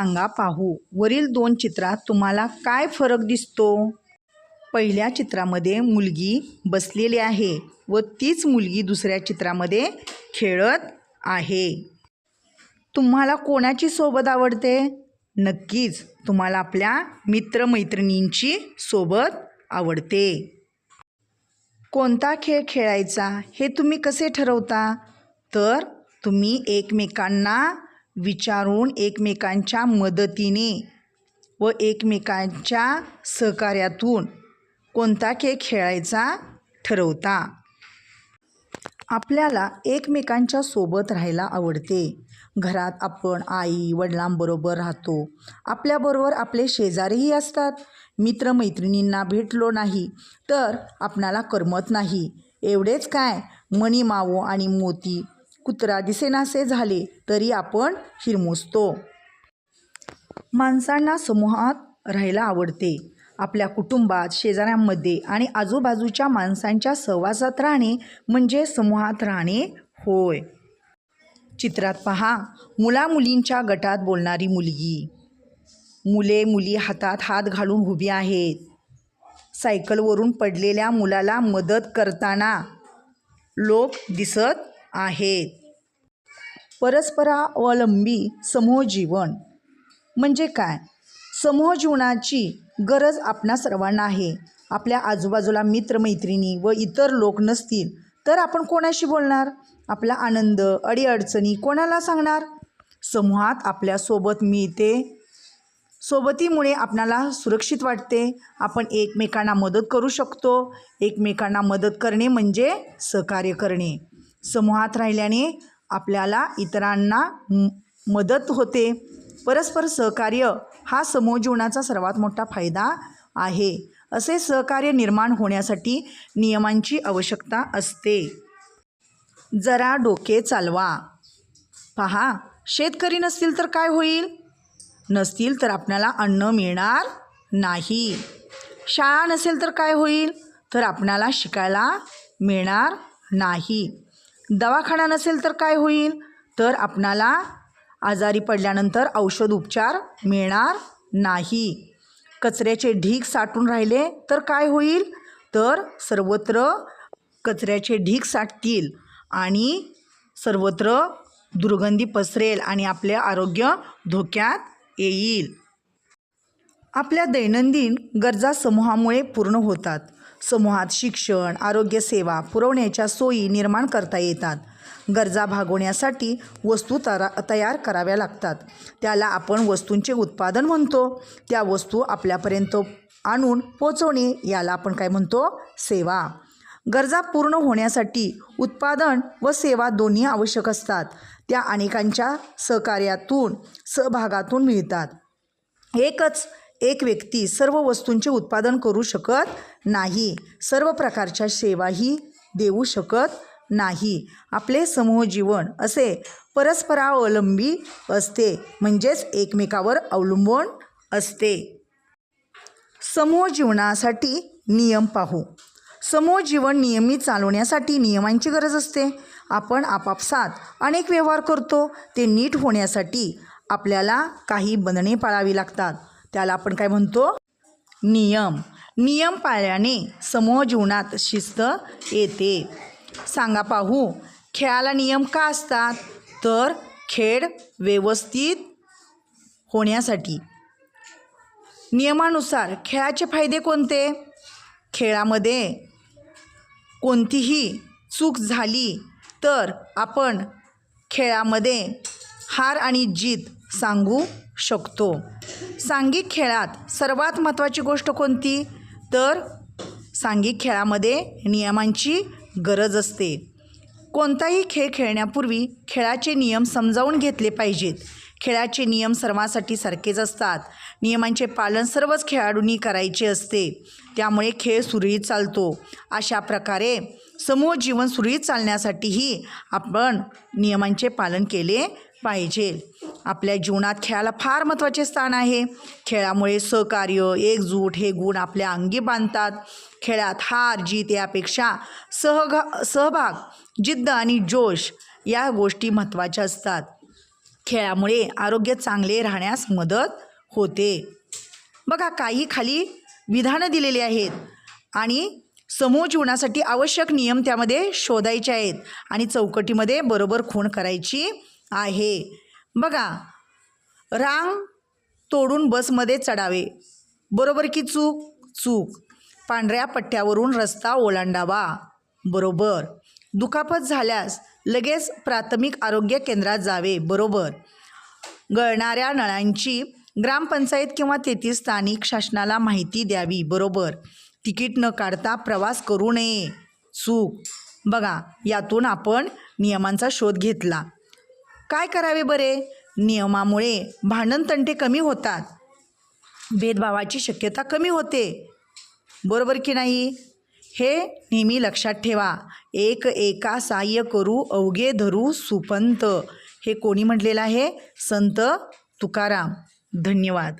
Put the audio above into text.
सांगा पाहू. वरील दोन चित्रात तुम्हाला काय फरक दिसतो? पहिल्या चित्रामध्ये मुलगी बसलेली आहे व तीच मुलगी दुसऱ्या चित्रामध्ये खेळत आहे. तुम्हाला कोणाची सोबत आवडते? नक्कीच तुम्हाला आपल्या मित्रमैत्रिणींची सोबत आवडते. कोणता खेळ खेळायचा हे तुम्ही कसे ठरवता? तर तुम्ही एकमेकांना विचारून एकमेकांच्या मदतीने व एकमेकांच्या सहकार्यातून कोणता खेळ खेळायचा ठरवता. आपल्याला एकमेकांच्या सोबत राहायला आवडते. घरात आपण आई वडिलांबरोबर राहतो. आपल्याबरोबर आपले शेजारीही असतात. मित्रमैत्रिणींना भेटलो नाही तर आपणाला करमत नाही. एवढेच काय? मणी मावो आणि मोती कुत्रा दिसेनासे झाले तरी आपण हिरमुसतो. माणसांना समूहात राहायला आवडते. आपल्या कुटुंबात शेजाऱ्यांमध्ये आणि आजूबाजूच्या माणसांच्या सहवासात राहणे म्हणजे समूहात राहणे होय. चित्रात पहा मुला मुलींच्या गटात बोलणारी मुलगी. मुले मुली हातात हात घालून उभी आहेत. सायकलवरून पडलेल्या मुलाला मदत करताना लोक दिसत आहेत. परस्परावलंबी समूह जीवन म्हणजे काय? समूह जीवनाची गरज आपणा सर्वांना आहे. आपल्या आजूबाजूला मित्रमैत्रिणी व इतर लोक नसतील तर आपण कोणाशी बोलणार? आपला आनंद अडीअडचणी कोणाला सांगणार? समूहात आपल्यासोबत मिळते. सोबतीमुळे आपणाला सुरक्षित वाटते. आपण एकमेकांना मदत करू शकतो. एकमेकांना मदत करणे म्हणजे सहकार्य करणे. समूहात राहिल्याने आपल्याला इतरांना मदत होते. परस्पर सहकार्य हा समूह जीवनाचा सर्वात मोठा फायदा आहे. असे सहकार्य निर्माण होण्यासाठी नियमांची आवश्यकता असते. जरा डोके चालवा. पहा शेतकरी नसतील तर काय होईल? नसतील तर आपल्याला अन्न मिळणार नाही. शाळा नसेल तर काय होईल? तर आपणाला शिकायला मिळणार नाही. दवाखाना नसेल तर काय होईल? तर आपणाला आजारी पडल्यानंतर औषध उपचार मिळणार नाही. कचऱ्याचे ढीग साठून राहिले तर काय होईल? तर सर्वत्र कचऱ्याचे ढीग साठतील आणि सर्वत्र दुर्गंधी पसरेल आणि आपले आरोग्य धोक्यात येईल. आपल्या दैनंदिन गरजा समूहामुळे पूर्ण होतात. समूहात शिक्षण आरोग्यसेवा पुरवण्याच्या सोयी निर्माण करता येतात. गरजा भागवण्यासाठी वस्तू तरा तयार कराव्या लागतात. त्याला आपण वस्तूंचे उत्पादन म्हणतो. त्या वस्तू आपल्यापर्यंत आणून पोचवणे याला आपण काय म्हणतो? सेवा. गरजा पूर्ण होण्यासाठी उत्पादन व सेवा दोन्ही आवश्यक असतात. त्या अनेकांच्या सहकार्यातून सहभागातून मिळतात. एकच एक व्यक्ती सर्व वस्तूंचे उत्पादन करू शकत नाही. सर्व प्रकारच्या सेवाही देऊ शकत नाही. आपले समूह जीवन असे परस्परावलंबी असते म्हणजेच एकमेकावर अवलंबून असते. समूह जीवनासाठी नियम पाहू. समूह जीवन नियमित चालवण्यासाठी नियमांची गरज असते. आपण आपापसात अनेक व्यवहार करतो ते नीट होण्यासाठी आपल्याला काही बंधने पाळावी लागतात. त्याला आपण काय म्हणतो? नियम. नियम पाळल्याने समूह जीवनात शिस्त येते. सांगा पाहू खेळाला नियम का असतात? तर खेळ व्यवस्थित होण्यासाठी. नियमानुसार खेळाचे फायदे कोणते? खेळामध्ये कोणतीही चूक झाली तर आपण खेळामध्ये हार आणि जीत सांगू शकतो. सांघिक खेळात सर्वात महत्त्वाची गोष्ट कोणती? तर सांघिक खेळामध्ये नियमांची गरज असते. कोणताही खेळ खेळण्यापूर्वी खेळाचे नियम समजावून घेतले पाहिजेत. खेळाचे नियम सर्वांसाठी सारखेच असतात. नियमांचे पालन सर्वच खेळाडूंनी करायचे असते. त्यामुळे खेळ सुरळीत चालतो. अशा प्रकारे समूह जीवन सुरळीत चालण्यासाठीही आपण नियमांचे पालन केले पाहिजे. आपल्या जीवनात खेळाला फार महत्त्वाचे स्थान आहे. खेळामुळे सहकार्य एकजूट हे गुण आपल्या अंगी बांधतात. खेळात हार जीत यापेक्षा सहगा सहभाग जिद्द आणि जोश या गोष्टी महत्त्वाच्या असतात. खेळामुळे आरोग्य चांगले राहण्यास मदत होते. बघा काही खाली विधानं दिलेली आहेत आणि समूह जीवनासाठी आवश्यक नियम त्यामध्ये शोधायचे आहेत आणि चौकटीमध्ये बरोबर खूण करायची आहे. बघा रांग तोडून बसमध्ये चढावे. बरोबर की चूक? चूक. पांढऱ्या पट्ट्यावरून रस्ता ओलांडावा. बरोबर. दुखापत झाल्यास लगेच प्राथमिक आरोग्य केंद्रात जावे बरोबर. गळणाऱ्या नळांची ग्रामपंचायत किंवा तेथील स्थानिक शासनाला माहिती द्यावी बरोबर. तिकीट न काढता प्रवास करू नये. चूक. बघा यातून आपण नियमांचा शोध घेतला. काय करावे बरे? नियमामुळे भांडणतंटे कमी होतात. भेदभावाची शक्यता कमी होते. बरोबर की नाही? हे नेहमी लक्षात ठेवा. एक एका सहाय्य करू अवघे धरू सुपंत. हे कोणी म्हटलेलं आहे? संत तुकाराम. धन्यवाद.